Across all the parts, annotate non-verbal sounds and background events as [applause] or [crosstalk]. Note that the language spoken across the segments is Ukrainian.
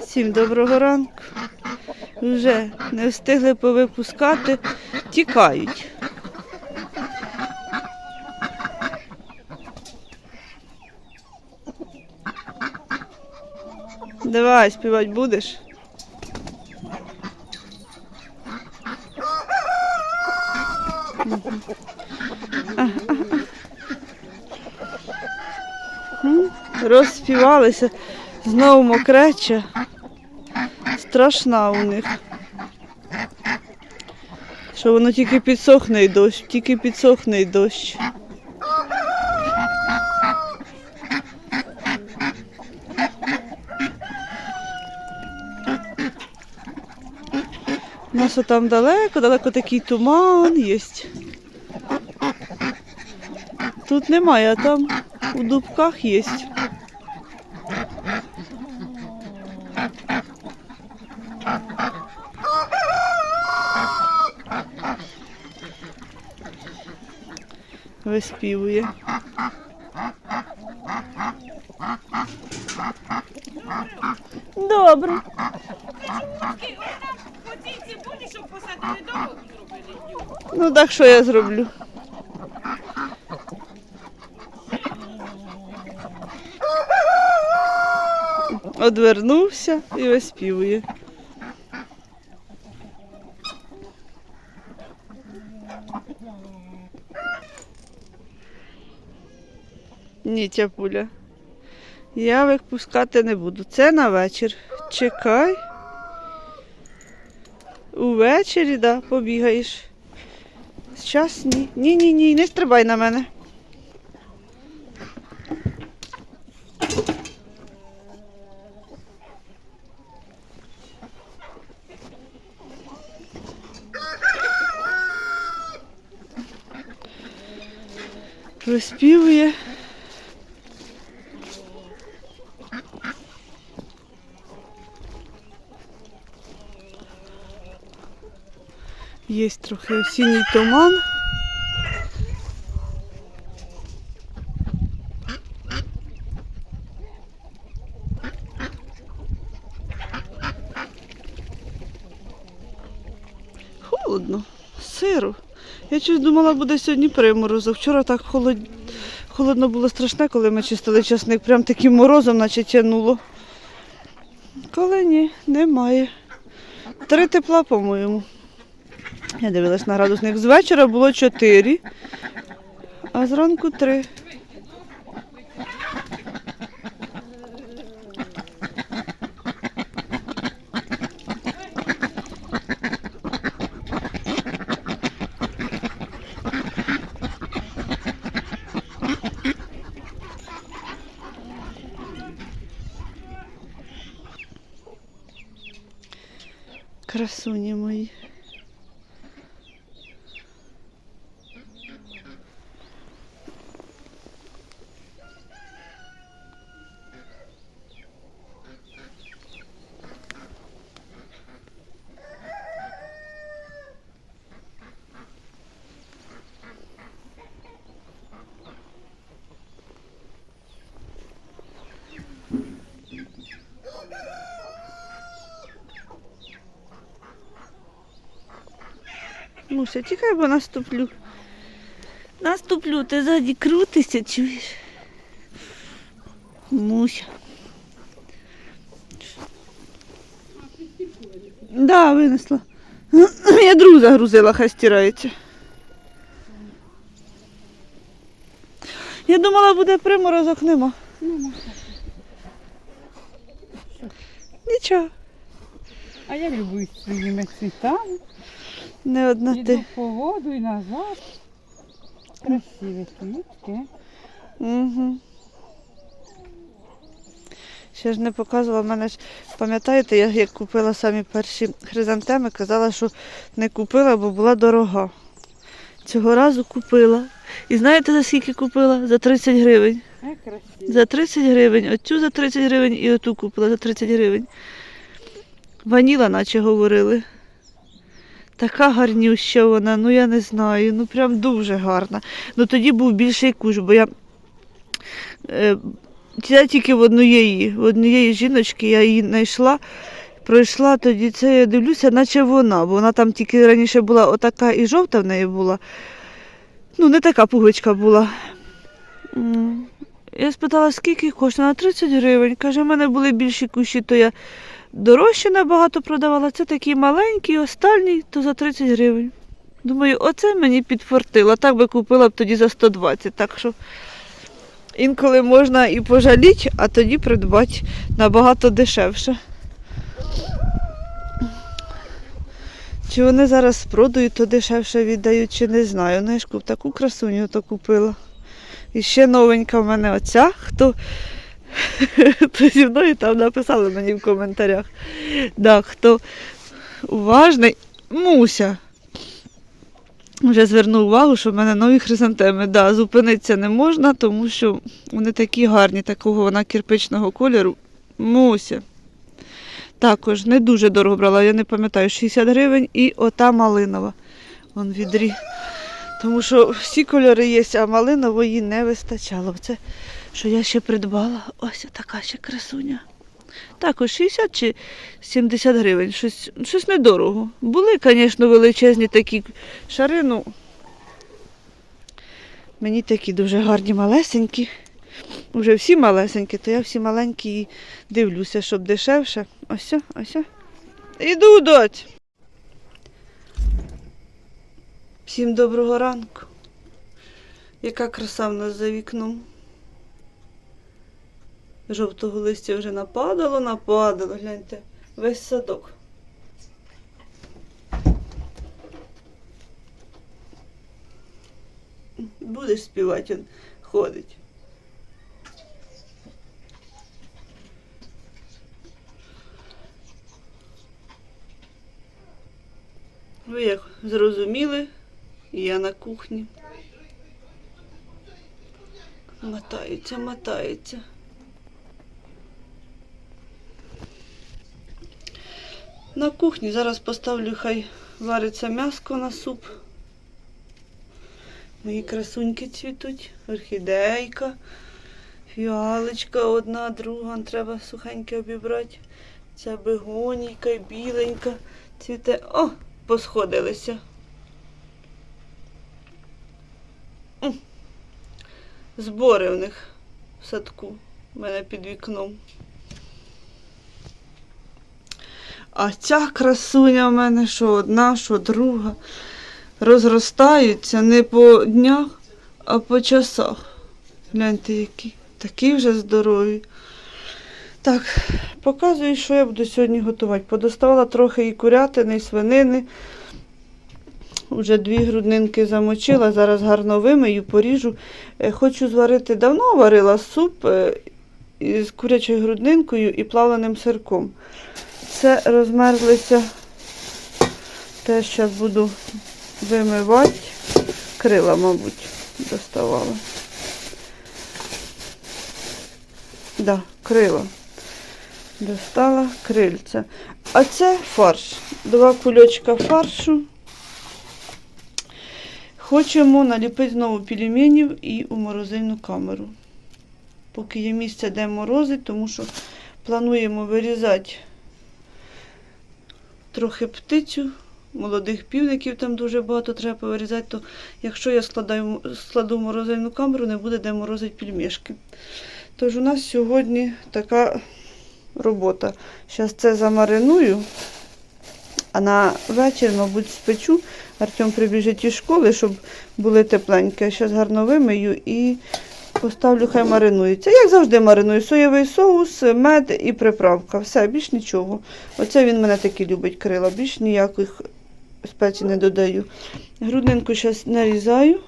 Всім доброго ранку. Вже не встигли повипускати, тікають. Давай, співати будеш? Розспівалися. Знову мокреча. Страшна у них. Що воно тільки підсохне й дощ, тільки підсохне й дощ. У нас там далеко, далеко такий туман є. Тут немає, а там у дубках є. Виспівує. Добре. Ну так що я зроблю? Одвернувся і виспівує. Ні, тяпуля. Я випускати не буду. Це на вечір. Чекай. Увечері, да, побігаєш. Зараз ні. Ні, ні, не стрибай на мене. Виспівує. Є трохи осінній туман. Холодно, сиро. Я щось думала, буде сьогодні приморозок. Вчора так холод... холодно було страшне, коли ми чистили часник. Прям таким морозом, наче тянуло. Коли ні, немає. Три тепла, по-моєму. Я дивилась на градусник. З вечора було 4, а зранку 3. Красуні мої. Муся, тікай, бо наступлю. Наступлю, ти ззаді крутишся, чуєш? Муся. Да, винесла. Я другу загрузила, хай стирається. Я думала, буде приморозок, нема. Нічого, А я люблю своїми цвітами. Не одна Іду ти. по воду і назад. Красиві квітки. Угу. Ще ж не показувала, в мене ж, пам'ятаєте, я як купила самі перші хризантеми, казала, що не купила, бо була дорога. Цього разу купила. І знаєте, за скільки купила? За 30 гривень. За 30 гривень. Оцю за 30 гривень і оту купила за 30 гривень. Ваніла, наче говорили. Така гарнюща вона, ну я не знаю, ну прям дуже гарна. Ну тоді був більший куш, бо я, е, я тільки в однієї, в однієї жіночки я її знайшла. Пройшла тоді це, я дивлюся, наче вона, бо вона там тільки раніше була отака і жовта в неї була. Ну, не така пуговичка була. Я спитала, скільки коштує? На 30 гривень. Каже, в мене були більші кущі, то я дорожче набагато продавала. Це такий маленький, остальний, то за 30 гривень. Думаю, оце мені підфартило. Так би купила б тоді за 120. Так що інколи можна і пожаліти, а тоді придбати набагато дешевше. Чи вони зараз продають, то дешевше віддають, чи не знаю. Ну, я ж таку красуню то купила. І ще новенька в мене оця, хто, [laughs] хто зі мною там написали мені в коментарях. Да, хто уважний, Муся. Вже звернув увагу, що в мене нові хризантеми. Да, зупинитися не можна, тому що вони такі гарні, такого вона кирпичного кольору. Муся. Також не дуже дорого брала, я не пам'ятаю, 60 гривень і ота малинова. Вон відрі. Тому що всі кольори є, а малинової не вистачало. Це, що я ще придбала. Ось така ще красуня. Також 60 чи 70 гривень. Щось, щось недорого. Були, звісно, величезні такі шари, ну мені такі дуже гарні малесенькі. Уже всі малесенькі, то я всі маленькі і дивлюся, щоб дешевше. Ось, ось. Іду, доць. Всім доброго ранку. Яка краса в нас за вікном. Жовтого листя вже нападало, нападало, гляньте, весь садок. Будеш співати, він ходить. Ви як зрозуміли, я на кухні. Мотається, мотається. На кухні зараз поставлю, хай вариться м'яско на суп. Мої красуньки цвітуть, орхідейка, фіалочка одна, друга, треба сухеньке обібрати. Ця бегонійка, біленька цвіте. О, посходилися. Збори в них в садку, в мене під вікном. А ця красуня в мене що одна, що друга. Розростаються не по днях, а по часах. Гляньте, які. Такі вже здорові. Так, показую, що я буду сьогодні готувати. Подоставала трохи і курятини, і свинини. Вже дві груднинки замочила, зараз гарно вимию, поріжу. Е, Хочу зварити, давно варила суп е, із курячою груднинкою і плавленим сирком. Це розмерзлися. Теж зараз буду вимивати. Крила, мабуть, доставала. Да, крила. Достала крильця. А це фарш. Два кульочка фаршу. Хочемо наліпити знову пельменів і у морозильну камеру. Поки є місце, де морозити, тому що плануємо вирізати трохи птицю, молодих півників там дуже багато треба повирізати, то якщо я складаю, складу морозильну камеру, не буде де морозити пельмешки. Тож у нас сьогодні така робота. Зараз це замариную, а на вечір, мабуть, спечу. Артем прибіжить із школи, щоб були тепленькі. Зараз гарно вимию і поставлю, хай маринується. Як завжди мариную, соєвий соус, мед і приправка. Все, більш нічого. Оце він мене таки любить крила, більш ніяких спецій не додаю. Грудинку зараз нарізаю.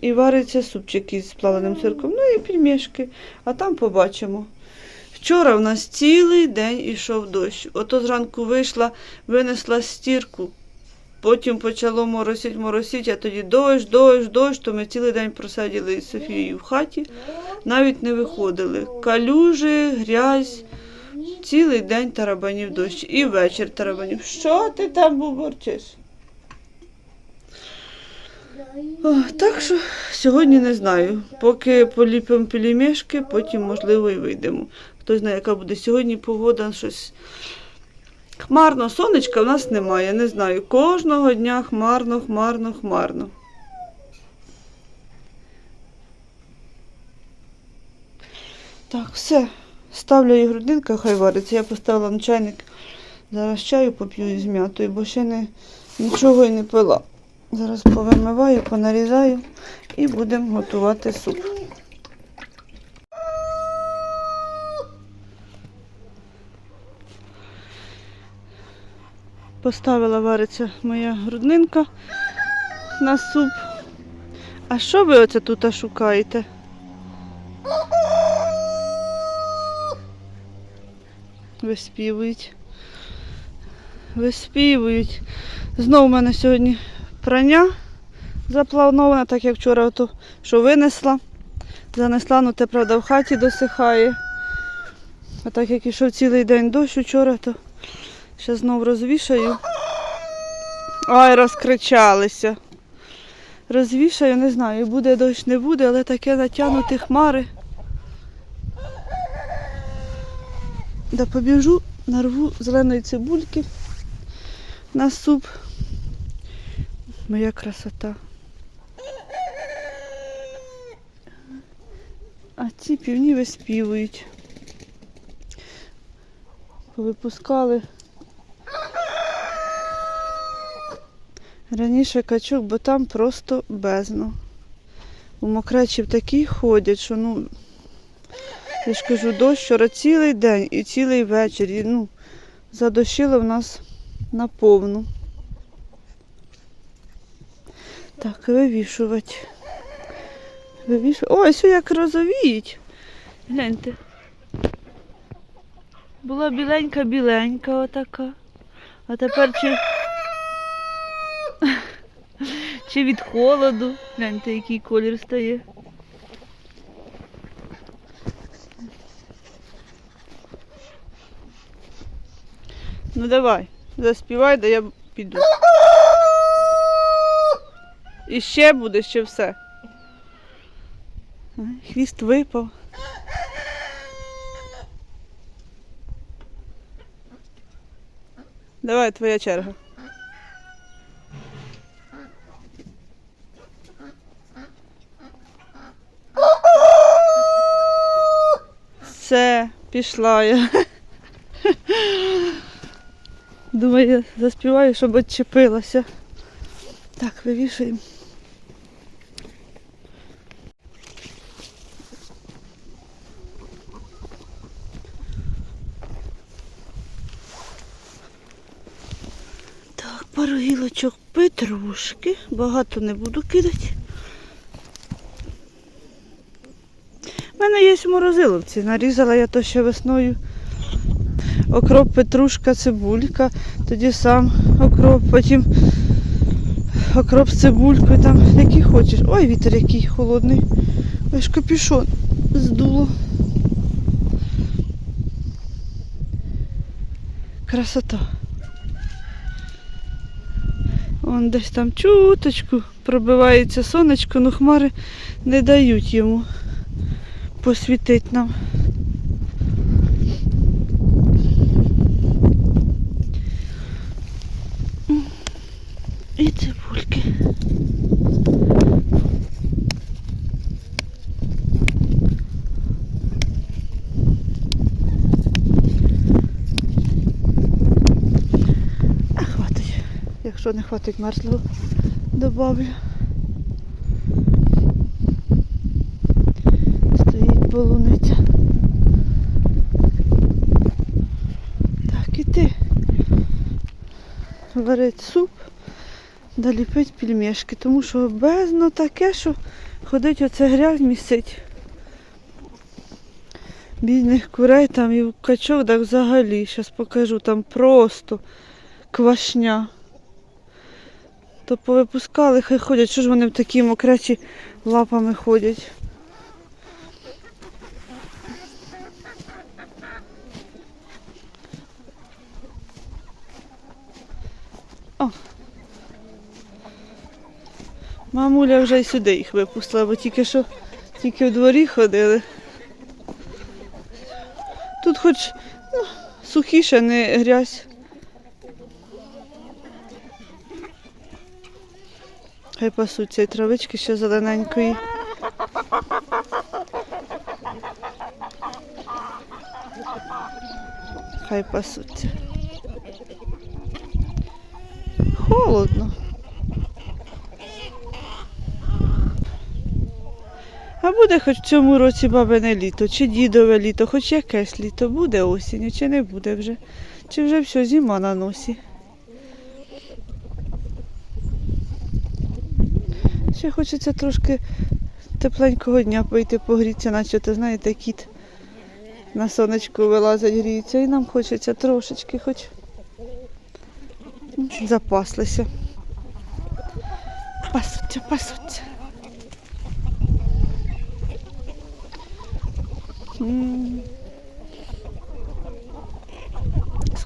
І вариться супчик із плавленим сирком. Ну і пельмешки. А там побачимо. Вчора в нас цілий день ішов дощ. Ото зранку вийшла, винесла стірку. Потім почало моросить, моросить, а тоді дощ, дощ, дощ, то ми цілий день просиділи із Софією в хаті, навіть не виходили. Калюжі, грязь, цілий день тарабанів дощ і вечір тарабанів. Що ти там буборчиш? Так що сьогодні не знаю. Поки поліпимо пелімешки, потім, можливо, і вийдемо. Хто знає, яка буде сьогодні погода, щось. Хмарно, сонечка в нас немає, не знаю. Кожного дня хмарно, хмарно, хмарно. Так, все. Ставлю її грудинка, хай вариться. Я поставила на чайник. Зараз чаю поп'ю із м'ятою, бо ще не, нічого і не пила. Зараз повимиваю, понарізаю і будемо готувати суп. Поставила вариться моя груднинка на суп. А що ви оце тут шукаєте? Виспівують. Виспівують. Знову в мене сьогодні прання заплановане, так як вчора ото, що винесла. Занесла, ну те, правда, в хаті досихає. А так як ішов цілий день дощ вчора, то ще знов розвішаю. Ай, розкричалися. Розвішаю, не знаю, буде дощ, не буде, але таке натягнуті хмари. Да побіжу, нарву зеленої цибульки на суп. Моя красота. А ці півні виспівують. Повипускали. Раніше качок, бо там просто бездно. У мокречів такі ходять, що ну, я ж кажу, дощ вчора цілий день і цілий вечір. І, ну, задощило в нас наповну. Так, вивішувати. Вивішувати. Ой, ось як розовіють. Гляньте. Була біленька-біленька отака. А тепер чи. Чи від холоду. Гляньте, який колір стає. Ну давай, заспівай, да я піду. І ще буде, ще все. Хвіст випав. Давай, твоя черга. Все, пішла я. Думаю, я заспіваю, щоб відчепилася. Так, вивішуємо. Так, пару гілочок петрушки. Багато не буду кидати. У мене є морозиловці. Нарізала я то ще весною. Окроп, петрушка, цибулька, тоді сам окроп, потім окроп з цибулькою, там який хочеш. Ой, вітер який холодний. Ой, ж капюшон здуло. Красота. Вон десь там чуточку пробивається сонечко, ну хмари не дають йому посвітити нам. І цибульки. А хватить. Якщо не хватить мерзлого, добавлю. Стоїть полуниця. Так, і ти. Варить суп, далі пить пельмешки, тому що бездно таке, що ходить оце грязь місить. Бідних курей там і в качок, взагалі, зараз покажу, там просто квашня. То повипускали, хай ходять, що ж вони в такі мокречі лапами ходять. Мамуля вже й сюди їх випустила, бо тільки що тільки в дворі ходили. Тут хоч ну, сухіше, не грязь. Хай пасуться і травички ще зелененької. Хай пасуться. Холодно. А буде хоч в цьому році бабине літо, чи дідове літо, хоч якесь літо, буде осінь, чи не буде вже. Чи вже все, зима на носі. Ще хочеться трошки тепленького дня пойти погрітися, наче то знаєте, кіт на сонечку вилазить, гріється, і нам хочеться трошечки хоч запаслися. Пасуться, пасуться.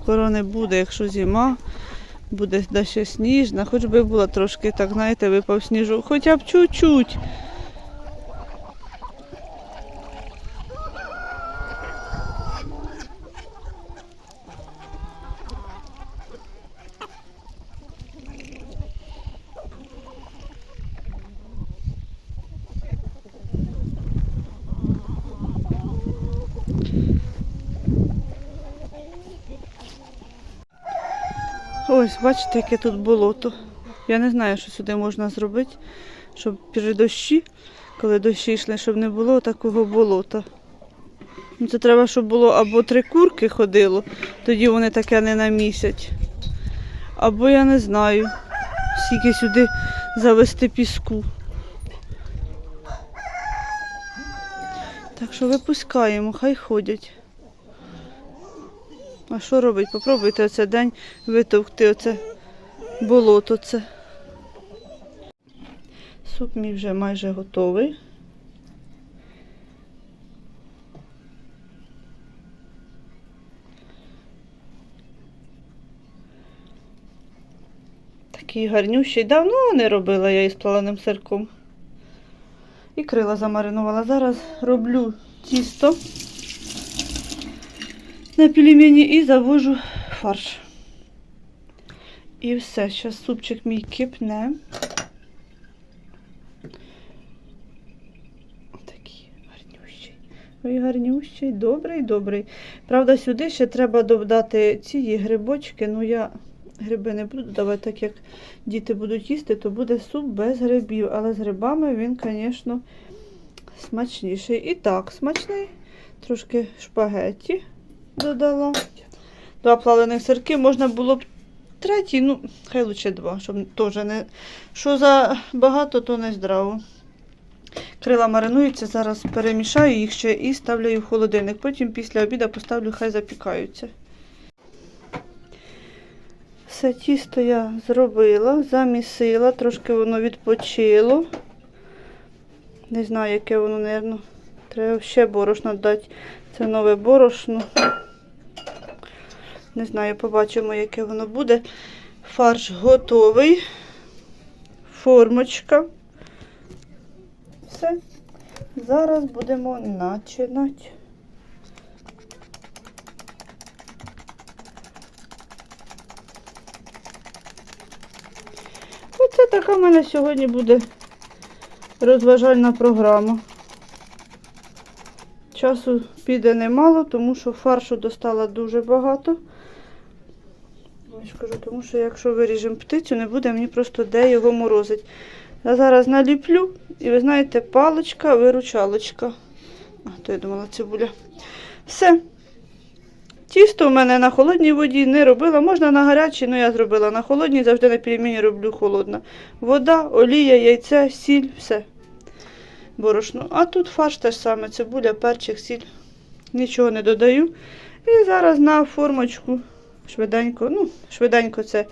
Скоро не буде, якщо зима, буде дещо сніжна, хоч би було трошки, так знаєте, випав сніжок, хоча б чуть-чуть. Ось, бачите, яке тут болото. Я не знаю, що сюди можна зробити, щоб при дощі, коли дощі йшли, щоб не було такого болота. Ну, Це треба, щоб було або три курки ходило, тоді вони таке не намісять. Або я не знаю, скільки сюди завести піску. Так що випускаємо, хай ходять. А що робить? Попробуйте оце день витовкти оце болото це. Суп мій вже майже готовий. Такий гарнющий. Давно не робила я із плавленим сирком. І крила замаринувала. Зараз роблю тісто на пельмені і завожу фарш. І все, зараз супчик мій кипне. Такий гарнющий. Ой, гарнющий, добрий, добрий. Правда, сюди ще треба додати ці грибочки. Ну, я гриби не буду давати, так як діти будуть їсти, то буде суп без грибів. Але з грибами він, звісно, смачніший. І так, смачний. Трошки шпагетті додала. Два плавлених сирки можна було б третій, ну, хай лучше два, щоб теж не. Що за багато, то не здраво. Крила маринуються, зараз перемішаю їх ще і ставлю в холодильник. Потім після обіду поставлю, хай запікаються. Все тісто я зробила, замісила, трошки воно відпочило. Не знаю, яке воно, мабуть. Треба ще борошно дати. Це нове борошно. Не знаю, побачимо, яке воно буде. Фарш готовий. Формочка. Все. Зараз будемо починати. Оце така в мене сьогодні буде розважальна програма. Часу піде немало, тому що фаршу достала дуже багато. Я ж тому що якщо виріжемо птицю, не буде мені просто де його морозити. Я зараз наліплю, і ви знаєте, паличка, виручалочка. А, то я думала цибуля. Все. Тісто в мене на холодній воді не робила. Можна на гарячій, але я зробила на холодній, завжди на пельмені роблю холодна. Вода, олія, яйце, сіль, все. Борошно. А тут фарш теж саме, цибуля, перчик, сіль. Нічого не додаю. І зараз на формочку швиденько. Ну, швиденько це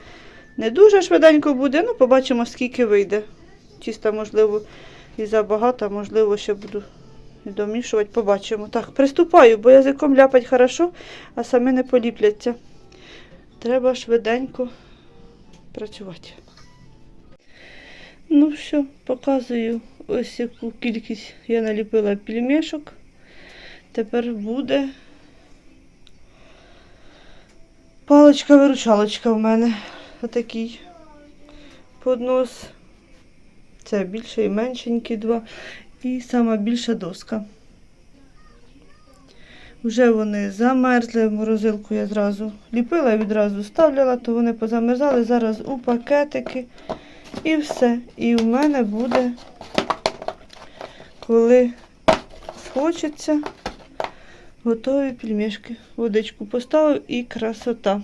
не дуже швиденько буде, ну побачимо, скільки вийде. Тіста, можливо, і забагато, можливо, ще буду домішувати, побачимо. Так, приступаю, бо язиком ляпать хорошо, а самі не поліпляться. Треба швиденько працювати. Ну все, показую ось яку кількість я наліпила пельмешок. Тепер буде паличка-виручалочка в мене. Отакий поднос. Це більше і меншенькі два. І сама більша доска. Вже вони замерзли в морозилку я зразу ліпила і відразу ставляла, то вони позамерзали. Зараз у пакетики. І все. І в мене буде, коли схочеться, готові пельмешки. Водичку поставив і красота.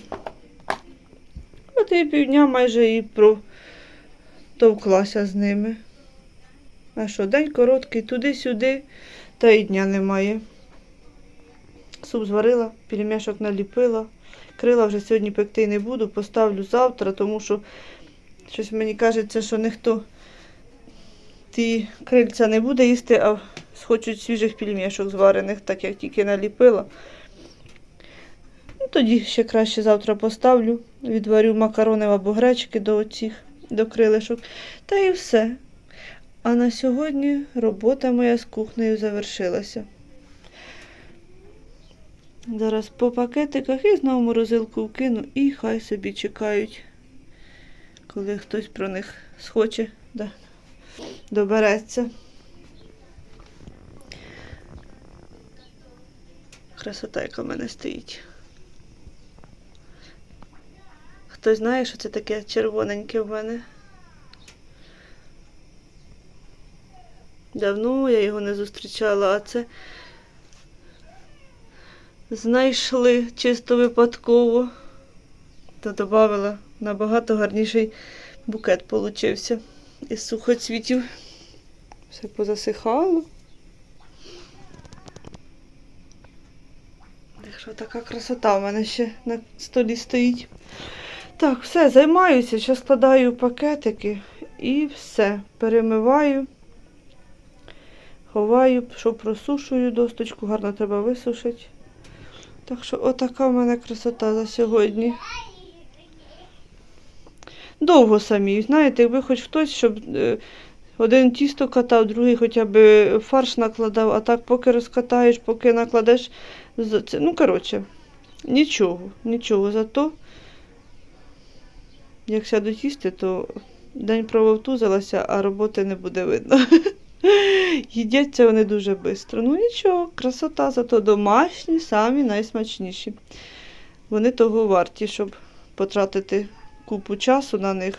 От і півдня майже і протовклася з ними. А що, день короткий, туди-сюди, та й дня немає. Суп зварила, пельмешок наліпила. Крила вже сьогодні пекти не буду, поставлю завтра, тому що щось мені кажеться, що ніхто ті крильця не буде їсти, а схочуть свіжих пельмешок зварених, так як тільки наліпила. Ну, тоді ще краще завтра поставлю, відварю макарони або гречки до оцих, до крилишок. Та і все. А на сьогодні робота моя з кухнею завершилася. Зараз по пакетиках і знову морозилку вкину і хай собі чекають, коли хтось про них схоче, да, добереться. Красота, яка в мене стоїть. Хтось знає, що це таке червоненьке в мене? Давно я його не зустрічала, а це знайшли чисто випадково. Та додавала набагато гарніший букет получився із сухоцвітів. Все позасихало. Що така красота в мене ще на столі стоїть. Так, все, займаюся. Зараз складаю пакетики і все. Перемиваю, ховаю, що просушую досточку, гарно треба висушити. Так що отака в мене красота за сьогодні. Довго самі. Знаєте, якби хоч хтось, щоб е, один тісто катав, другий хоча б фарш накладав, а так поки розкатаєш, поки накладеш. з- Це, ну, коротше, нічого, нічого. Зато, як сяду тісти, то день прововтузилася, а роботи не буде видно. [laughs] Їдяться вони дуже швидко. Ну нічого, красота, зато домашні, самі найсмачніші. Вони того варті, щоб потратити купу часу на них